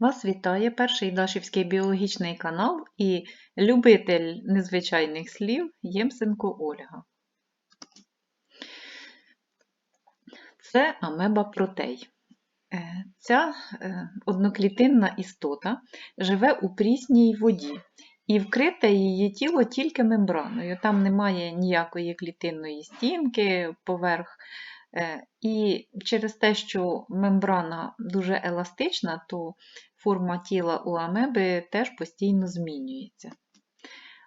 Вас вітає перший Дашівський біологічний канал і любитель незвичайних слів Ємсенко Ольга. Це амеба протей. Е, Ця е, одноклітинна істота живе у прісній воді і вкрите її тіло тільки мембраною. Там немає ніякої клітинної стінки поверх. Е, І через те, що мембрана дуже еластична, то форма тіла у амеби теж постійно змінюється.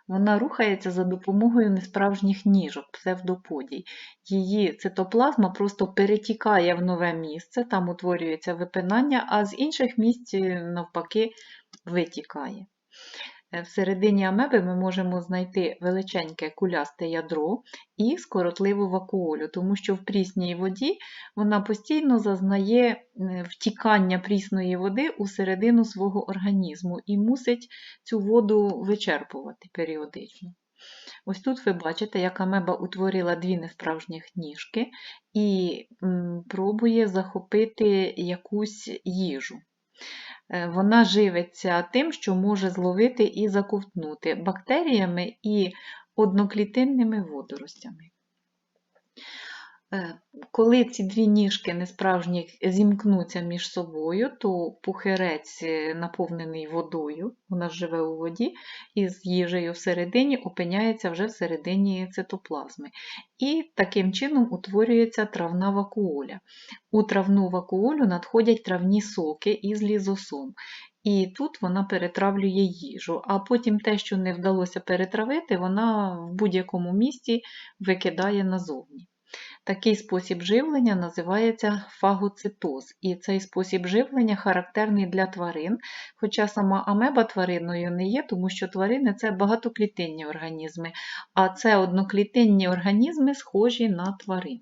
Вона рухається за допомогою несправжніх ніжок, псевдоподій. Її цитоплазма просто перетікає в нове місце, там утворюється випинання, а з інших місць, навпаки, витікає. Е, Всередині амеби ми можемо знайти величеньке кулясте ядро і скоротливу вакуолю, тому що в прісній воді вона постійно зазнає е, втікання прісної води у середину свого організму і мусить цю воду вичерпувати періодично. Ось тут ви бачите, як амеба утворила дві несправжніх ніжки і пробує захопити якусь їжу. Е, Вона живиться тим, що може зловити і заковтнути бактеріями і одноклітинними водоростями. Е, Коли ці дві ніжки несправжні зімкнуться між собою, то пухирець, е, наповнений водою, вона живе у воді, і з їжею всередині опиняється вже всередині цитоплазми. І таким чином утворюється травна вакуоля. У травну вакуолю надходять травні соки із лізосом. І тут вона перетравлює їжу, а потім те, що не вдалося перетравити, вона в будь-якому місці викидає назовні. Такий спосіб живлення називається фагоцитоз, і цей спосіб живлення характерний для тварин, хоча сама амеба твариною не є, тому що тварини це багатоклітинні організми, а це одноклітинні організми, схожі на тварин.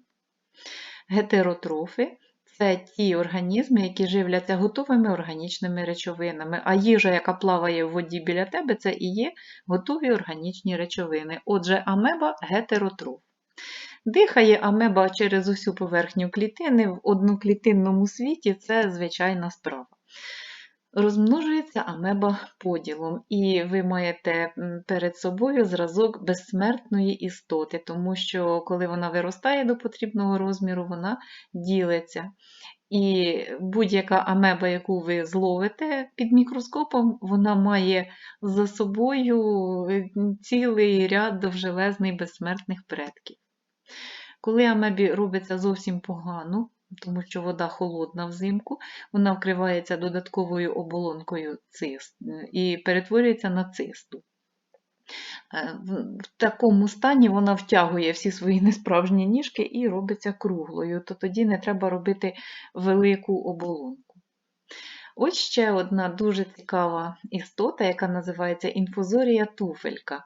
Гетеротрофи це ті організми, які живляться готовими органічними речовинами, а їжа, яка плаває в воді біля тебе, це і є готові органічні речовини. Отже, амеба гетеротроф. Дихає амеба через усю поверхню клітини в одноклітинному світі це звичайна справа. Розмножується амеба поділом, і ви маєте перед собою зразок безсмертної істоти, тому що коли вона виростає до потрібного розміру, вона ділиться. І будь-яка амеба, яку ви зловите під мікроскопом, вона має за собою е, цілий ряд довжелезний безсмертних предків. Коли амебі робиться зовсім погано, тому що вода холодна взимку, вона вкривається додатковою оболонкою цист і перетворюється на цисту. Е, В такому стані вона втягує всі свої несправжні ніжки і робиться круглою, то тоді не треба робити велику оболонку. Ось ще одна дуже цікава істота, яка називається інфузорія туфелька.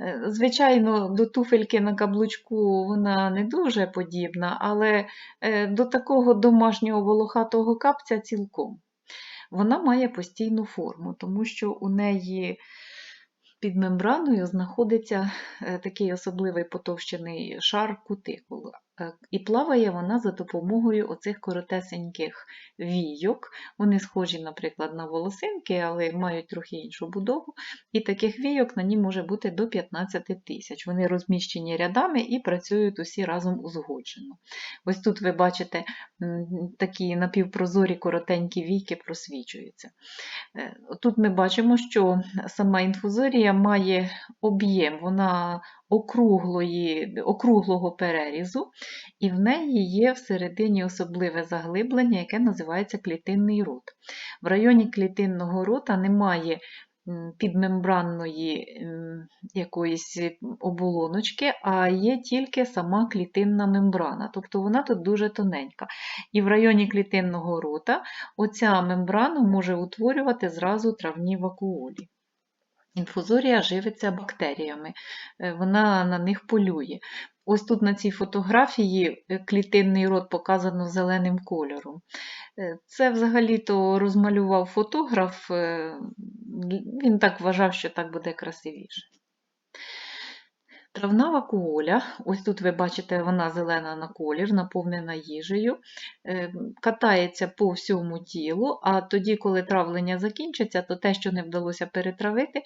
Е, Звичайно, до туфельки на каблучку вона не дуже подібна, але е, до такого домашнього волохатого капця цілком. Вона має постійну форму, тому що у неї під мембраною знаходиться е, такий особливий потовщений шар кутикулу. І плаває вона за допомогою оцих коротесеньких війок. Вони схожі, наприклад, на волосинки, але мають трохи іншу будову. І таких війок на ній може бути до 15 тисяч. Вони розміщені рядами і працюють усі разом узгоджено. Ось тут ви бачите такі напівпрозорі коротенькі війки просвічуються. Е, Тут ми бачимо, що сама інфузорія має об'єм, вона округлої, округлого перерізу, і в неї є всередині особливе заглиблення, яке називається клітинний рот. В районі клітинного рота немає підмембранної якоїсь оболоночки, а є тільки сама клітинна мембрана, тобто вона тут дуже тоненька. І в районі клітинного рота оця мембрана може утворювати зразу травні вакуолі. Інфузорія живиться бактеріями, е, вона на них полює. Ось тут на цій фотографії е, клітинний рот показано зеленим кольором. Е, Це взагалі-то розмалював фотограф, він так вважав, що так буде красивіше. Травна вакуоля, ось тут ви бачите, вона зелена на колір, наповнена їжею, е, катається по всьому тілу, а тоді, коли травлення закінчиться, то те, що не вдалося перетравити,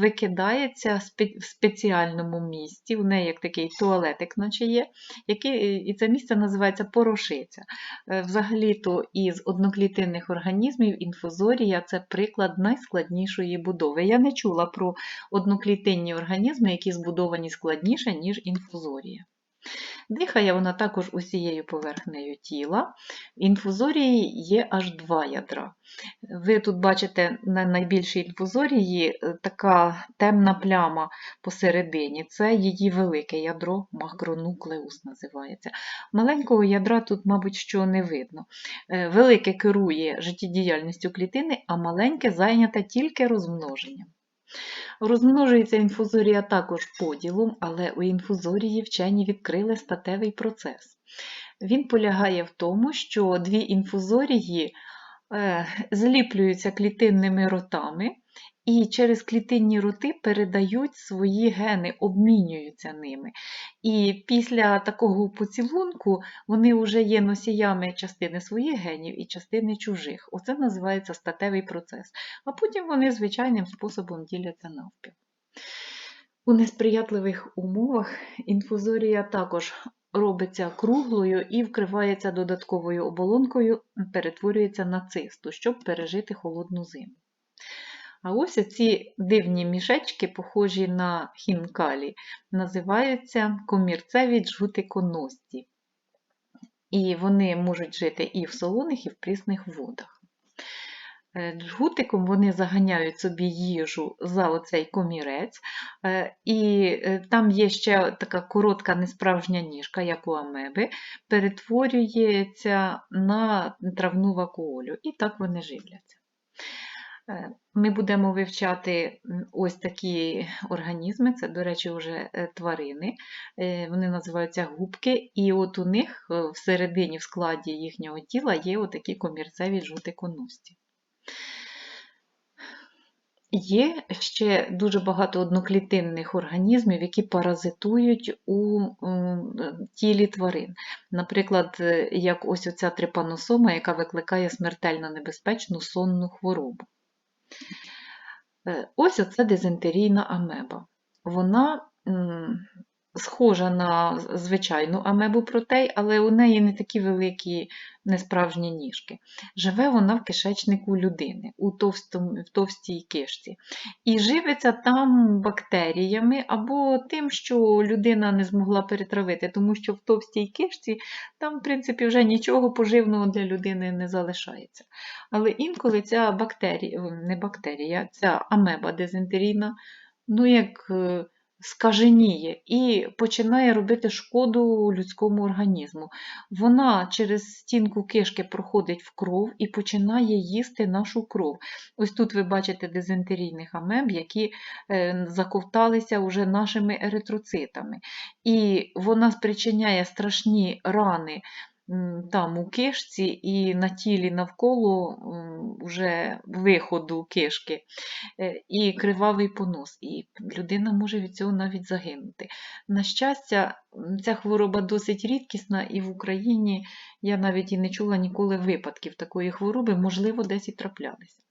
викидається в спеціальному місці, в неї як такий туалетик, наче є, який, і це місце називається порошиця. Е, Взагалі-то із одноклітинних організмів інфузорія це приклад найскладнішої будови. Я не чула про одноклітинні організми, які збудовані складніше, ніж інфузорія. Дихає вона також усією поверхнею тіла. В інфузорії є аж два ядра. Ви тут бачите на найбільшій інфузорії е, така темна пляма посередині. Це її велике ядро, макронуклеус називається. Маленького ядра тут, мабуть, що не видно. Е, Велике керує життєдіяльністю клітини, а маленьке зайняте тільки розмноженням. Розмножується інфузорія також поділом, але у інфузорії вчені відкрили статевий процес. Він полягає в тому, що дві інфузорії е, зліплюються клітинними ротами і через клітинні роти передають свої гени, обмінюються ними. І після такого поцілунку вони вже є носіями частини своїх генів і частини чужих. Оце називається статевий процес. А потім вони звичайним способом діляться навпіл. У несприятливих умовах інфузорія також робиться круглою і вкривається додатковою оболонкою, перетворюється на цисту, щоб пережити холодну зиму. А ось ці дивні мішечки, похожі на хінкалі, називаються комірцеві джгутиконості. І вони можуть жити і в солоних, і в прісних водах. Е, Джгутиком вони заганяють собі їжу за оцей комірець, е, і е, там є ще така коротка несправжня ніжка, як у амеби, перетворюється на травну вакуолю, і так вони живляться. Е, Ми будемо вивчати ось такі організми, це, до речі, вже е, тварини. Е, Вони називаються губки, і от у них всередині, в складі їхнього тіла є отакі комірцеві жовтиконості. Є ще дуже багато одноклітинних організмів, які паразитують у тілі тварин. Наприклад, як ось оця трипаносома, яка викликає смертельно небезпечну сонну хворобу. Е, Ось оце дизентерійна амеба. Вона схожа на звичайну амебу протей, але у неї не такі великі несправжні ніжки. Живе вона в кишечнику людини, у товстому, в товстій кишці. І живиться там бактеріями або тим, що людина не змогла перетравити, тому що в товстій кишці там, в принципі, вже нічого поживного для людини не залишається. Але інколи ця бактерія, не бактерія, ця амеба дизентерійна, ну як е, скаженіє і починає робити шкоду людському організму. Вона через стінку кишки проходить в кров і починає їсти нашу кров. Ось тут ви бачите дизентерійних амеб, які е, заковталися вже нашими еритроцитами. І вона спричиняє страшні рани там у кишці і на тілі навколо вже виходу кишки е, і кривавий понос. І людина може від цього навіть загинути. На щастя, ця хвороба досить рідкісна, і в Україні я навіть і не чула ніколи випадків такої хвороби, можливо, десь і траплялися.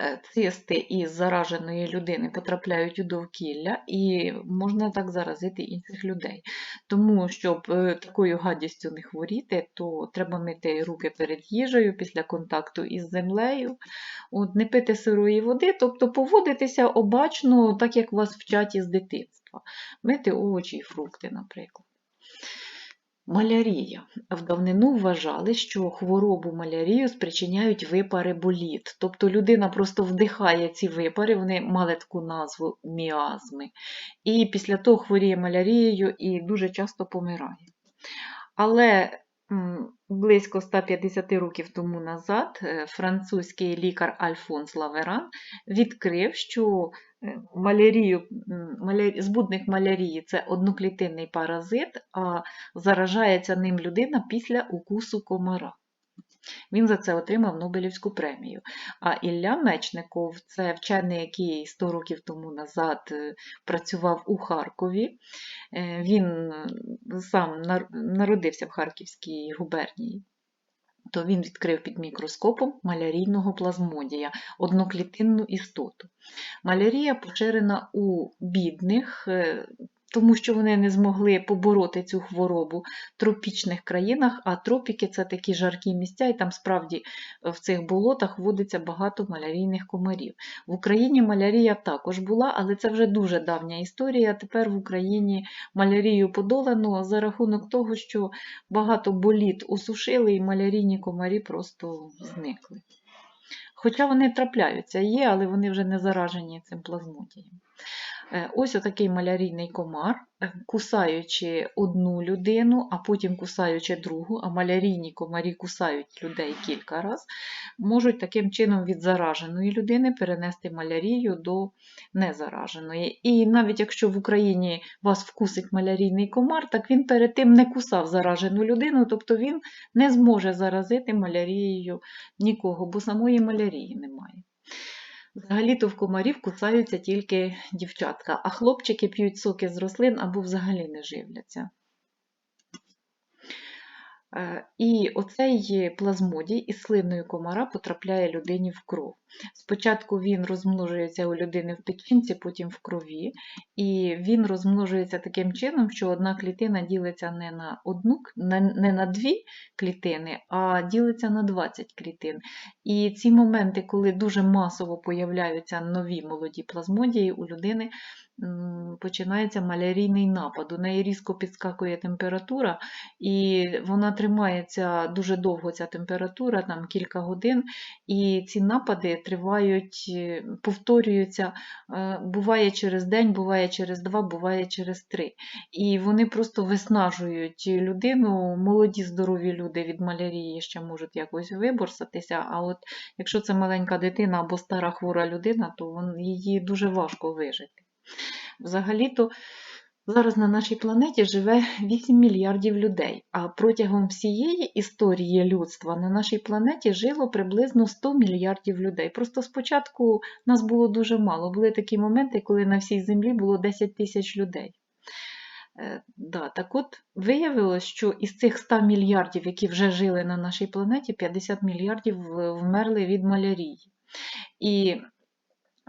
Е, Цисти із зараженої людини потрапляють у довкілля і можна так заразити інших людей. Тому, щоб е, такою гадістю не хворіти, то треба мити руки перед їжею після контакту із землею, от, не пити сирої води, тобто поводитися обачно, так як вас вчать із дитинства. Мити овочі і фрукти, наприклад. Малярія. В давнину вважали, що хворобу малярію спричиняють випари боліт. Тобто людина просто вдихає ці випари, вони мали таку назву міазми. І після того хворіє малярією і дуже часто помирає. Але близько 150 років тому назад е, французький лікар Альфонс Лаверан відкрив, що е, малярію, м, збудник малярії це одноклітинний паразит, а заражається ним людина після укусу комара. Він за це отримав Нобелівську премію. А Ілля Мечников це вчений, який 100 років тому назад е, працював у Харкові. Е, Він е, сам народився в Харківській губернії. То він відкрив під мікроскопом малярійного плазмодія, одноклітинну істоту. Малярія поширена у бідних, тому що вони не змогли побороти цю хворобу в тропічних країнах, а тропіки це такі жаркі місця, і там справді е, в цих болотах водиться багато малярійних комарів. В Україні малярія також була, але це вже дуже давня історія. Тепер в Україні малярію подолано за рахунок того, що багато боліт осушили і малярійні комарі просто зникли. Хоча вони трапляються, є, але вони вже не заражені цим плазмодієм. Е, Ось отакий малярійний комар, е, кусаючи одну людину, а потім кусаючи другу, а малярійні комарі кусають людей кілька разів, можуть таким чином від зараженої людини перенести малярію до незараженої. І навіть якщо в Україні вас вкусить малярійний комар, так він перед тим не кусав заражену людину, тобто він не зможе заразити малярією нікого, бо самої малярії немає. Взагалі-то в комарів кусаються тільки дівчатка, а хлопчики п'ють соки з рослин або взагалі не живляться. Е, І оцей плазмодій із слиною комара потрапляє людині в кров. Спочатку він розмножується у людини в печінці, потім в крові, і він розмножується таким чином, що одна клітина ділиться не на одну, не на дві клітини, а ділиться на 20 клітин. І ці моменти, коли дуже масово появляються нові молоді плазмодії у людини, починається малярійний напад. У неї різко підскакує температура, і вона тримається дуже довго, ця температура, там кілька годин, і ці напади тривають, е, повторюються, е, буває через день, буває через два, буває через три. І вони просто виснажують людину. Молоді здорові люди від малярії ще можуть якось виборсатися, а от якщо це маленька дитина або стара хвора людина, то її дуже важко вижити. Взагалі-то зараз на нашій планеті живе 8 мільярдів людей, а протягом всієї історії людства на нашій планеті жило приблизно 100 мільярдів людей. Просто спочатку нас було дуже мало. Були такі моменти, коли на всій землі було 10 тисяч людей. Е, Да, так от виявилось, що із цих 100 мільярдів, які вже жили на нашій планеті, 50 мільярдів вмерли від малярії. І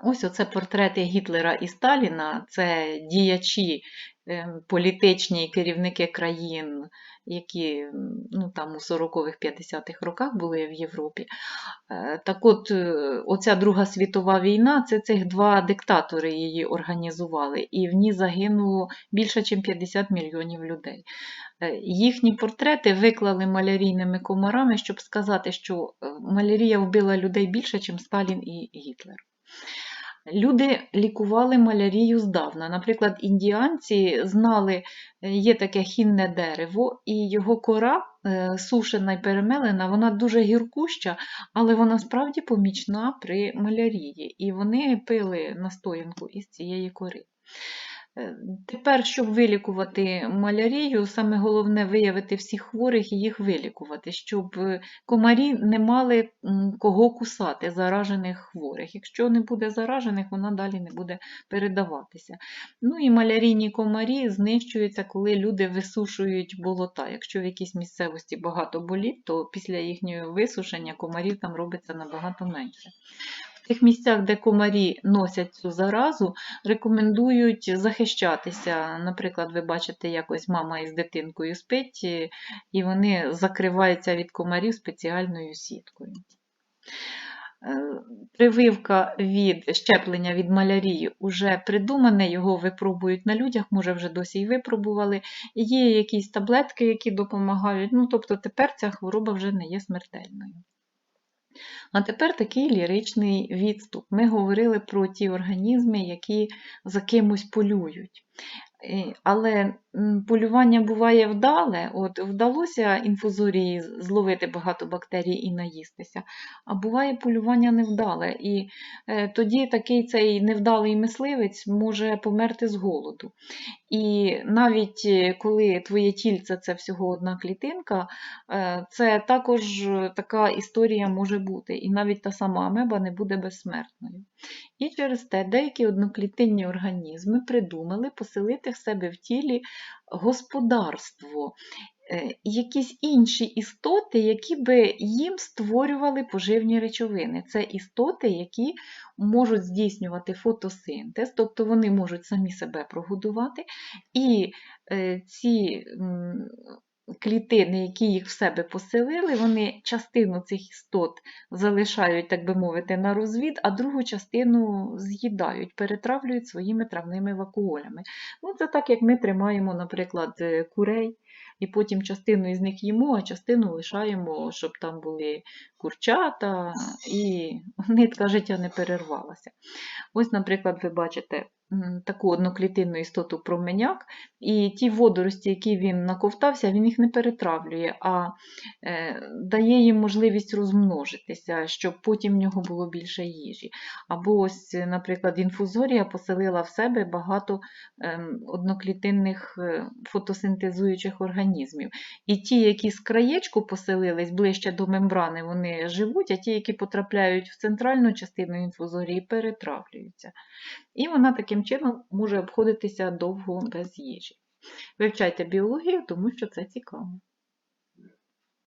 ось оце портрети Гітлера і Сталіна, це діячі е, політичні керівники країн, які ну, там у 40-х, 50-х роках були в Європі. Е, Так от, е, оця Друга світова війна, це цих два диктатори її організували, і в ній загинуло більше, ніж 50 мільйонів людей. Е, Їхні портрети виклали малярійними комарами, щоб сказати, що малярія вбила людей більше, ніж Сталін і Гітлер. Люди лікували малярію здавна. Наприклад, індіанці знали, е, є таке хінне дерево, і його кора е, сушена і перемелена, вона дуже гіркуща, але вона справді помічна при малярії. І вони пили настоянку із цієї кори. Е, Тепер, щоб вилікувати малярію, саме головне виявити всіх хворих і їх вилікувати, щоб е, комарі не мали кого кусати, заражених хворих. Якщо не буде заражених, вона далі не буде передаватися. Ну і малярійні комарі знищуються, коли люди висушують болота. Якщо в якійсь місцевості багато боліт, то після їхнього висушення комарів там робиться набагато менше. Тих місцях, де комарі носять цю заразу, рекомендують захищатися. Наприклад, ви бачите, якось мама із дитинкою спить, і- вони закриваються від комарів спеціальною сіткою. Е, Прививка від щеплення від малярії вже придумане, його випробують на людях, може вже досі і випробували. Є якісь таблетки, які допомагають. Ну, тобто тепер ця хвороба вже не є смертельною. А тепер такий ліричний відступ. Ми говорили про ті організми, які за кимось полюють. Але полювання буває вдале. От вдалося інфузорії зловити багато бактерій і наїстися, а буває полювання невдале. І е, тоді такий цей невдалий мисливець може померти з голоду. І навіть е, коли твоє тільце це всього одна клітинка, е, це також така історія може бути. І навіть та сама амеба не буде безсмертною. І через те деякі одноклітинні організми придумали поселити в себе в тілі господарство, е, якісь інші істоти, які би їм створювали поживні речовини. Це істоти, які можуть здійснювати фотосинтез, тобто вони можуть самі себе прогодувати, і е, ці клітини, які їх в себе поселили, вони частину цих істот залишають, так би мовити, на розвід, а другу частину з'їдають, перетравлюють своїми травними вакуолями. Ну, це так, як ми тримаємо, наприклад, е, курей, і потім частину із них їмо, а частину лишаємо, щоб там були курчата, і нитка життя не перервалася. Ось, наприклад, ви бачите таку одноклітинну істоту променяк, і ті водорості, які він наковтався, він їх не перетравлює, а е, дає їм можливість розмножитися, щоб потім в нього було більше їжі. Або ось, наприклад, інфузорія поселила в себе багато ем, одноклітинних е, фотосинтезуючих організмів. І ті, які з краєчку поселились ближче до мембрани, вони живуть, а ті, які потрапляють в центральну частину інфузорії, перетравлюються. І вона таким чином може обходитися довго без їжі. Вивчайте біологію, тому що це цікаво.